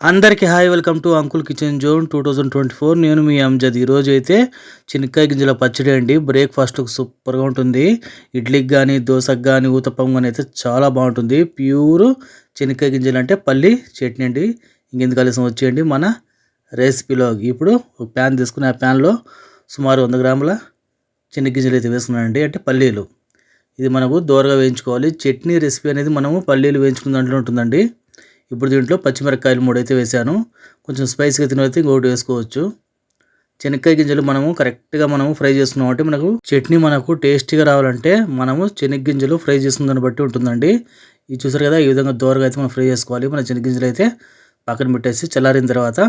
అందరికీ hi welcome to uncle kitchen zone two thousand twenty four. నేను మీ అంజద్. ఈరోజు అయితే చెనక్కాయ గింజల పచ్చడి అండి. బ్రేక్ఫాస్ట్కి సూపర్గా ఉంటుంది. ఇడ్లీకి కానీ దోశకు కానీ ఊతప్పం కానీ అయితే చాలా బాగుంటుంది. ప్యూర్ చెనక్కాయ గింజలు అంటే పల్లి చట్నీ అండి. ఇంకెందుకు కలిసి వచ్చేయండి. మన రెసిపీలో ఇప్పుడు ఒక ప్యాన్ తీసుకుని ఆ ప్యాన్లో సుమారు వంద గ్రాముల గింజలు అయితే వేసుకున్నానండి. అంటే పల్లీలు. ఇది మనకు దోరగా వేయించుకోవాలి. చట్నీ రెసిపీ అనేది మనము పల్లీలు వేయించుకున్న దాంట్లో ఉంటుందండి. ఇప్పుడు దీంట్లో పచ్చిమిరపకాయలు మూడు అయితే వేసాను కొంచెం స్పైసీగా తినైతే ఇంకొకటి వేసుకోవచ్చు. శనక్కాయ గింజలు మనము కరెక్ట్గా మనము ఫ్రై చేస్తున్నాం. అంటే మనకు చట్నీ మనకు టేస్టీగా రావాలంటే మనము శనగ గింజలు ఫ్రై దాన్ని బట్టి ఉంటుందండి. ఇది చూసారు కదా ఈ విధంగా దోరగా అయితే మనం ఫ్రై చేసుకోవాలి. మన గింజలు అయితే పక్కన పెట్టేసి చల్లారిన తర్వాత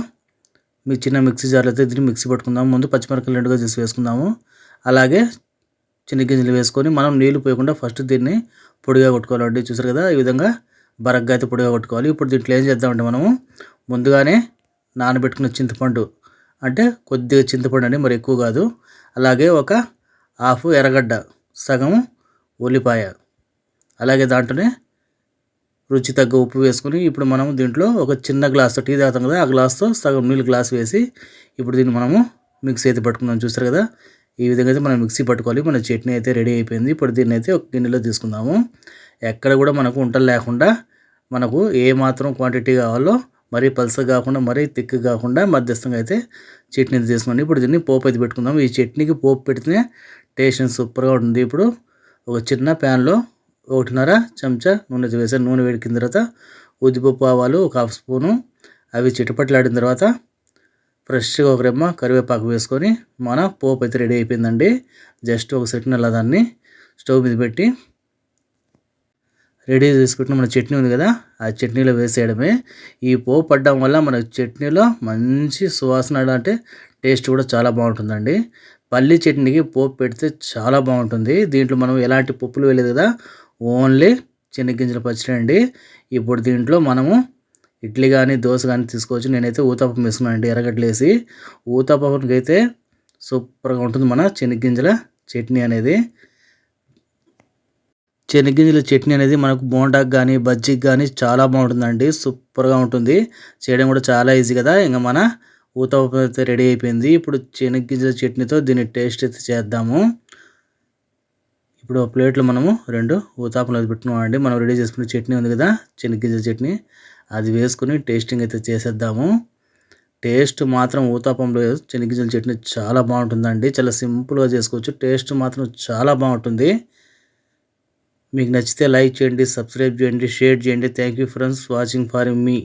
మీ చిన్న మిక్సీ జార్లో అయితే దీన్ని మిక్సీ పట్టుకుందాము ముందు పచ్చిమిరపకాయలు రెండుగా చేసి వేసుకుందాము. అలాగే గింజలు వేసుకొని మనం నీళ్ళు పోయకుండా ఫస్ట్ దీన్ని పొడిగా కొట్టుకోవాలండి. చూసారు కదా ఈ విధంగా బరగ్గా అయితే పొడిగా కొట్టుకోవాలి. ఇప్పుడు దీంట్లో ఏం చేద్దామంటే మనము ముందుగానే నానబెట్టుకున్న చింతపండు. అంటే కొద్దిగా చింతపండు అండి మరి ఎక్కువ కాదు. అలాగే ఒక హాఫ్ ఎర్రగడ్డ సగం ఉల్లిపాయ. అలాగే దాంట్లోనే రుచి తగ్గ ఉప్పు వేసుకుని ఇప్పుడు మనం దీంట్లో ఒక చిన్న గ్లాస్తో టీ తాగుతాం కదా ఆ గ్లాస్తో సగం నీళ్ళు గ్లాస్ వేసి ఇప్పుడు దీన్ని మనము మిక్స్ అయితే పట్టుకుందాం. చూస్తారు కదా? ఈ విధంగా అయితే మనం మిక్సీ పట్టుకోవాలి. మన చట్నీ అయితే రెడీ అయిపోయింది. ఇప్పుడు దీన్ని అయితే ఒక గిన్నెలో తీసుకుందాము. ఎక్కడ కూడా మనకు ఉంటలు లేకుండా మనకు ఏ మాత్రం క్వాంటిటీ కావాలో మరీ పల్సగా కాకుండా మరీ థిక్ కాకుండా మధ్యస్థంగా అయితే చట్నీ తీసుకోండి. ఇప్పుడు దీన్ని పోపు అయితే పెట్టుకుందాం ఈ చట్నీకి పోపు పెడితే టేస్ట్ సూపర్గా ఉంటుంది. ఇప్పుడు ఒక చిన్న ప్యాన్లో ఒకటిన్నర చెంచా నూనె వేసాను. నూనె వేడికిన తర్వాత ఉద్దిపప్పు ఆవాలు ఒక హాఫ్ స్పూను. అవి చిటపట్లాడిన తర్వాత ఫ్రెష్గా ఒక రెమ్మ కరివేపాకు వేసుకొని మన పోపు అయితే రెడీ అయిపోయిందండి. జస్ట్ ఒక సెకండ్ అలా దాన్ని స్టవ్ మీద పెట్టి రెడీ చేసుకుంటున్న మన చట్నీ ఉంది కదా ఆ చట్నీలో వేసేయడమే. ఈ పోపు పడ్డం వల్ల మన చట్నీలో మంచి సువాసన అంటే టేస్ట్ కూడా చాలా బాగుంటుందండి. పల్లి చట్నీకి పోపు పెడితే చాలా బాగుంటుంది. దీంట్లో మనం ఎలాంటి పప్పులు వేయలేదు కదా ఓన్లీ గింజల పచ్చడి అండి ఇప్పుడు దీంట్లో మనము ఇడ్లీ కానీ దోశ కానీ తీసుకోవచ్చు. నేనైతే ఊతప్పం వేసుకున్నాను అండి ఎర్రగడ్డలు వేసి ఊతప్పంకి అయితే సూపర్గా ఉంటుంది మన చెనిగ్గింజల చట్నీ అనేది. చెనిగ్గింజల చట్నీ అనేది మనకు బోండాకి కానీ బజ్జీకి కానీ చాలా బాగుంటుందండి సూపర్గా ఉంటుంది. చేయడం కూడా చాలా ఈజీ కదా ఇంకా మన ఊతప్పం అయితే రెడీ అయిపోయింది. ఇప్పుడు చెనిగ్గింజల చట్నీతో దీన్ని టేస్ట్ అయితే చేద్దాము. ఇప్పుడు ప్లేట్లో మనము రెండు ఊతాపలు పెట్టుకున్నామండి. మనం రెడీ చేసుకున్న చట్నీ ఉంది కదా చెనిగ్గింజల చట్నీ. అది వేసుకుని టేస్టింగ్ అయితే చేసేద్దాము. టేస్ట్ మాత్రం ఊతాపంలో చెనిగింజల చట్నీ చాలా బాగుంటుందండి. చాలా సింపుల్గా చేసుకోవచ్చు. టేస్ట్ మాత్రం చాలా బాగుంటుంది. మీకు నచ్చితే లైక్ చేయండి సబ్స్క్రైబ్ చేయండి షేర్ చేయండి. Thank you friends. Watching for me.